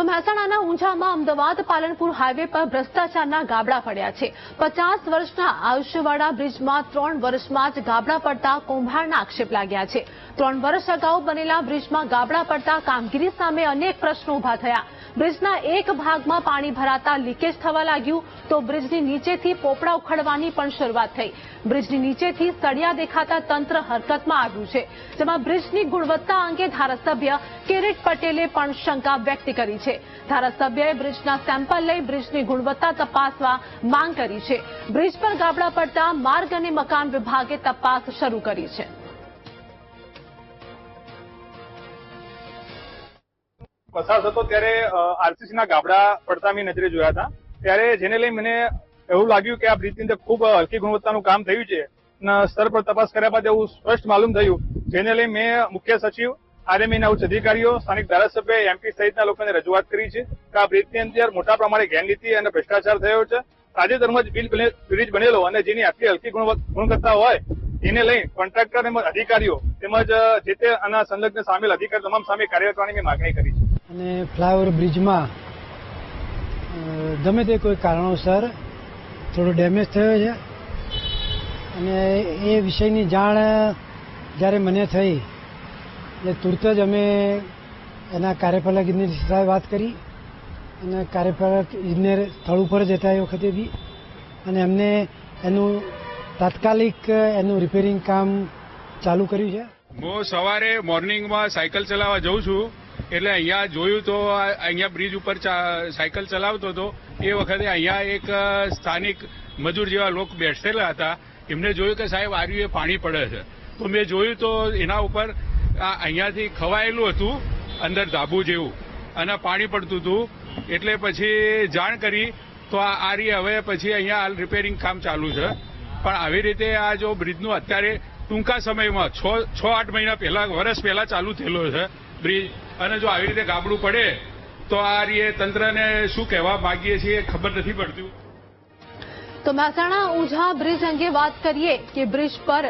તો મહેસાણાના ઊંઝામાં અમદાવાદ પાલનપુર હાઈવે પર ભ્રષ્ટાચારના ગાબડા પડ્યા છે. પચાસ વર્ષના આયુષ્યવાળા બ્રિજમાં ત્રણ વર્ષમાં જ ગાબડા પડતા કૌભાંડના આક્ષેપ લાગ્યા છે. ત્રણ વર્ષ અગાઉ બનેલા બ્રિજમાં ગાબડા પડતા કામગીરી સામે અનેક પ્રશ્નો ઊભા થયા. બ્રિજના એક ભાગમાં પાણી ભરાતા લીકેજ થવા લાગ્યું તો બ્રિજની નીચેથી પોપડા ઉખડવાની પણ શરૂઆત થઈ. બ્રિજની નીચેથી સળિયા દેખાતા તંત્ર હરકતમાં આવ્યું છે, જેમાં બ્રિજની ગુણવત્તા અંગે ધારાસભ્ય કિરીટ પટેલે પણ શંકા વ્યક્ત કરી છે. ધારાસભ્યએ બ્રિજના સેમ્પલ લઈ બ્રિજની ગુણવત્તા તપાસવા માંગ કરી છે. બ્રિજ પર ગાબડા પડતા માર્ગ અને મકાન વિભાગે તપાસ શરૂ કરી છે. પસાર થતો ત્યારે આરસીસી ના ગાબડા પડતા મેં નજરે જોયા હતા. ત્યારે જેને લઈ મને એવું લાગ્યું કે આ બ્રિજની અંદર ખૂબ હલકી ગુણવત્તાનું કામ થયું છે સ્તર પર તપાસ કર્યા બાદ એવું સ્પષ્ટ માલુમ થયું. જેને લઈ મેં મુખ્ય સચિવ આરએમઈના ઉચ્ચ અધિકારીઓ, સ્થાનિક ધારાસભ્ય એમપી સહિતના લોકોને રજૂઆત કરી છે કે આ બ્રિજની અંદર મોટા પ્રમાણે ગેરનીતિ અને ભ્રષ્ટાચાર થયો છે. તાજેતરમાં જ બિલ બ્રિજ બનેલો અને જેની આટલી હલકી ગુણવત્ત- હોય, એને લઈ કોન્ટ્રાક્ટર તેમજ અધિકારીઓ તેમજ, જે તે આના સંલગ્ન સામેલ અધિકારી તમામ સામે કરવાની મેં માગણી કરી છે. અને ફ્લાયઓવર બ્રિજમાં ગમે તે કોઈ કારણોસર થોડો ડેમેજ થયો છે અને એ વિષયની જાણ જ્યારે મને થઈ, એટલે તુરત જ અમે એના કાર્યપાલક ઇજનેર સાથે વાત કરી અને કાર્યપાલક ઇજનેર સ્થળ ઉપર જ હતા એ વખતે બી. અને એમને એનું તાત્કાલિક એનું રિપેરિંગ કામ ચાલુ કર્યું છે. હું સવારે મોર્નિંગમાં સાયકલ ચલાવવા જઉં છું. એટલે અહીંયા જોયું તો અહીંયા બ્રિજ ઉપર સાયકલ ચલાવતો હતો. એ વખતે અહીંયા એક સ્થાનિક મજૂર જેવા લોકો બેસેલા હતા. એમને જોયું કે સાહેબ આર્યું એ પાણી પડે છે. તો મેં જોયું તો એના ઉપર અહીંયાથી ખવાયેલું હતું, અંદર ધાબુ જેવું. અને પાણી પડતું હતું. એટલે પછી જાણ કરી, તો આ આર્ય હવે પછી અહીંયા હાલ રિપેરિંગ કામ ચાલુ છે. પણ આવી રીતે આ જો બ્રિજનું અત્યારે ટૂંકા સમયમાં છ છ, આઠ મહિના પહેલા, વર્ષ પહેલા ચાલુ થયેલો છે બ્રિજ અને જો આવી રીતે ગાબડું પડે, તો આ રીતે તંત્રને શું કહેવા માંગીએ છીએ ખબર નથી પડતી. તો મહેસાણા ઉંઝા બ્રિજ અંગે વાત કરીએ કે બ્રિજ પર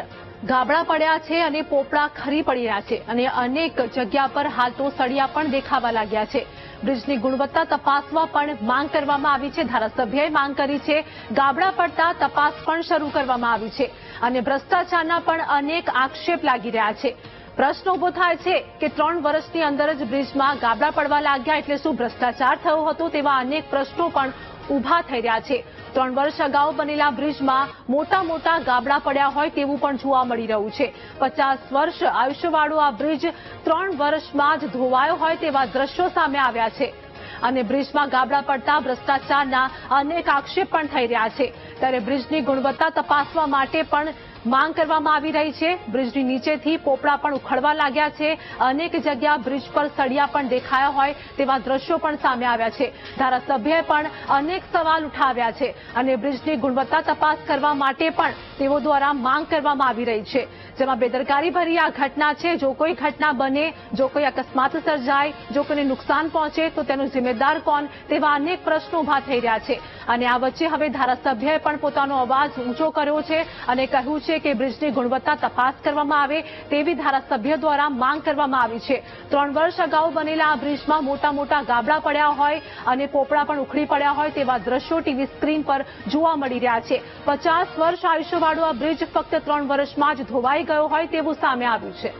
ગાબડા પડ્યા છે અને પોપડા ખરી પડી રહ્યા છે અને અનેક જગ્યા પર હાલ તો સળિયા પણ દેખાવા લાગ્યા છે. બ્રિજની ગુણવત્તા તપાસવા પણ માંગ કરવામાં આવી છે. ધારાસભ્યએ માંગ કરી છે ગાબડા પડતા તપાસ પણ શરૂ કરવામાં આવી છે અને ભ્રષ્ટાચારના પણ અનેક આક્ષેપ લાગી રહ્યા છે. પ્રશ્ન ઊભો થાય છે કે ત્રણ વર્ષની અંદર જ બ્રિજમાં ગાબડા પડવા લાગ્યા એટલે શું ભ્રષ્ટાચાર થયો હતો તેવા અનેક પ્રશ્નો પણ ઊભા થઈ રહ્યા છે. ત્રણ વર્ષ અગાઉ બનેલા બ્રિજમાં મોટા મોટા ગાબડા પડ્યા હોય તેવું પણ જોવા મળી રહ્યું છે. પચાસ વર્ષ આયુષ્યવાળો આ બ્રિજ ત્રણ વર્ષમાં જ ધોવાયો હોય તેવા દ્રશ્યો સામે આવ્યા છે. અને બ્રિજમાં ગાબડા પડતા ભ્રષ્ટાચારના અનેક આક્ષેપ પણ થઈ રહ્યા છે. ત્યારે બ્રિજની ગુણવત્તા તપાસવા માટે પણ માંગ કરવામાં આવી રહી છે. બ્રિજની નીચેથી પોપડા પણ ઉખડવા લાગ્યા છે. અનેક જગ્યા બ્રિજ પર સળિયા પણ દેખાયા હોય તેવા દ્રશ્યો પણ સામે આવ્યા છે. ધારાસભ્યએ પણ અનેક સવાલ ઉઠાવ્યા છે અને બ્રિજની ગુણવત્તા તપાસ કરવા માટે પણ તેઓ દ્વારા માંગ કરવામાં આવી રહી છે. જેમાં બેદરકારી ભરી આ ઘટના છે. જો કોઈ ઘટના બને, જો કોઈ અકસ્માત સર્જાય, જો કોઈને નુકસાન પહોંચે, તો તેનો જિમ્મેદાર કોણ તેવા અનેક પ્રશ્નો ઊભા થઈ રહ્યા છે. અને આ વચ્ચે હવે ધારાસભ્યએ પણ પોતાનો અવાજ ઊંચો કર્યો છે અને કહ્યું છે કે બ્રિજની ગુણવત્તા તપાસ કરવામાં આવે તેવી ધારાસભ્ય દ્વારા માંગ કરવામાં આવી છે. ત્રણ વર્ષ અગાઉ બનેલા આ બ્રિજમાં મોટા મોટા ગાબડા પડ્યા હોય અને પોપડા પણ ઉખડી પડ્યા હોય તેવા દ્રશ્યો ટીવી સ્ક્રીન પર જોવા મળી રહ્યા છે. પચાસ વર્ષ આયુષ્યવાળો આ બ્રિજ ફક્ત ત્રણ વર્ષમાં જ ધોવાઈ ગયો હોય તેવું સામે આવ્યું છે.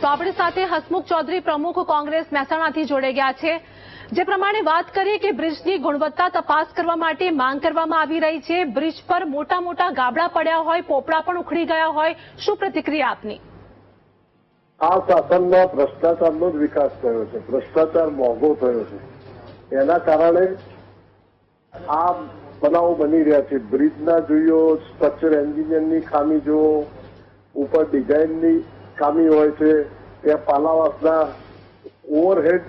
તો આપણી સાથે હસમુખ ચૌધરી પ્રમુખ કોંગ્રેસ મહેસાણાથી જોડાઈ ગયા છે. જે પ્રમાણે વાત કરીએ કે બ્રિજની ગુણવત્તા તપાસ કરવા માટે માંગ કરવામાં આવી રહી છે. બ્રિજ પર મોટા મોટા ગાબડા પડ્યા હોય, પોપડા પણ ઉખડી ગયા હોય. શું પ્રતિક્રિયા આપની? આ શાસનમાં ભ્રષ્ટાચારનો જ વિકાસ થયો છે. ભ્રષ્ટાચાર મોંઘો થયો છે. એના કારણે આ બનાવો બની રહ્યા છે. બ્રિજના જોયો સ્ટ્રક્ચર એન્જિનિયરની ખામી જુઓ, ઉપર ડિઝાઇનની ખામી હોય છે. ત્યાં પાલાવાસના ઓવરહેડ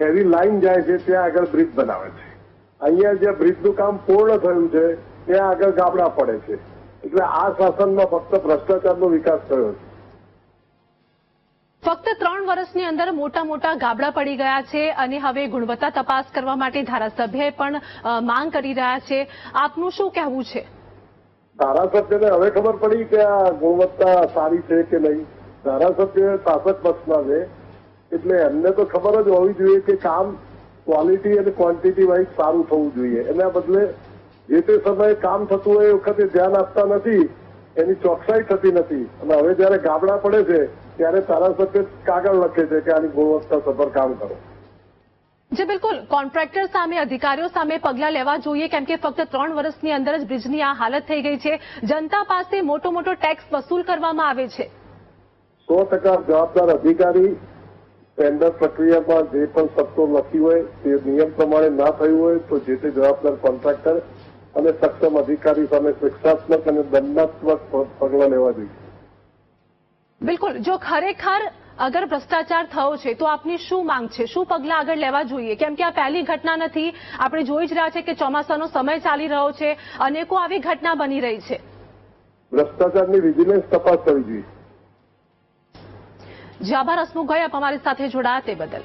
હેવી લાઈન જાય છે ત્યાં આગળ બ્રિજ બનાવે છે. અહીંયા જે બ્રિજનું કામ પૂર્ણ થયું છે ત્યાં આગળ ગાબડા પડે છે. એટલે આ શાસનમાં ફક્ત ભ્રષ્ટાચારનો વિકાસ થયો છે. ફક્ત ત્રણ વર્ષની અંદર મોટા મોટા ગાબડા પડી ગયા છે અને હવે ગુણવત્તા તપાસ કરવા માટે ધારાસભ્યએ પણ માંગ કરી રહ્યા છે. આપનું શું કહેવું છે? ધારાસભ્યને હવે ખબર પડી કે આ ગુણવત્તા સારી છે કે નહીં. ધારાસભ્ય શાસક પક્ષમાં છે. એટલે એમને તો ખબર જ હોવી જોઈએ કે કામ ક્વોલિટી અને ક્વોન્ટિટી વાઇઝ સારું થવું જોઈએ. એના બદલે જે તે સમયે કામ થતું હોય એ વખતે ધ્યાન આપતા નથી એની ચોકસાઈ થતી નથી. અને હવે જયારે ગાબડા પડે છે ત્યારે ધારાસભ્ય કાગળ લખે છે કે આની ગુણવત્તા સભર કામ કરો. જે બિલકુલ. કોન્ટ્રાક્ટર સામે અધિકારીઓ સામે પગલાં લેવા જોઈએ કેમ કે ફક્ત ત્રણ વર્ષની અંદર જ બ્રિજની આ હાલત થઈ ગઈ છે. જનતા પાસે મોટો મોટો ટેક્સ વસૂલ કરવામાં આવે છે. સો ટકા જવાબદાર અધિકારી ટેન્ડર પ્રક્રિયામાં જે પણ શબ્દો લખી હોય તે નિયમ પ્રમાણે ના થયું હોય તો જે તે જવાબદાર કોન્ટ્રાક્ટર અને સક્ષમ અધિકારી સામે શિક્ષાત્મક અને દંડાત્મક પગલાં લેવા જોઈએ. બિલકુલ. જો ખરેખર અગર ભ્રષ્ટાચાર થયો છે તો આપની શું માંગ છે? શું પગલાં આગળ લેવા જોઈએ? કેમ કે આ પહેલી ઘટના નથી. આપણે જોઈ જ રહ્યા છે કે ચોમાસાનો સમય ચાલી રહ્યો છે. અનેકો આવી ઘટના બની રહી છે. ભ્રષ્ટાચારની વિજિલન્સ તપાસ કરવી જોઈએ. જે આભાર. હસમુખ ભાઈ આપ અમારી સાથે જોડાયા તે બદલ.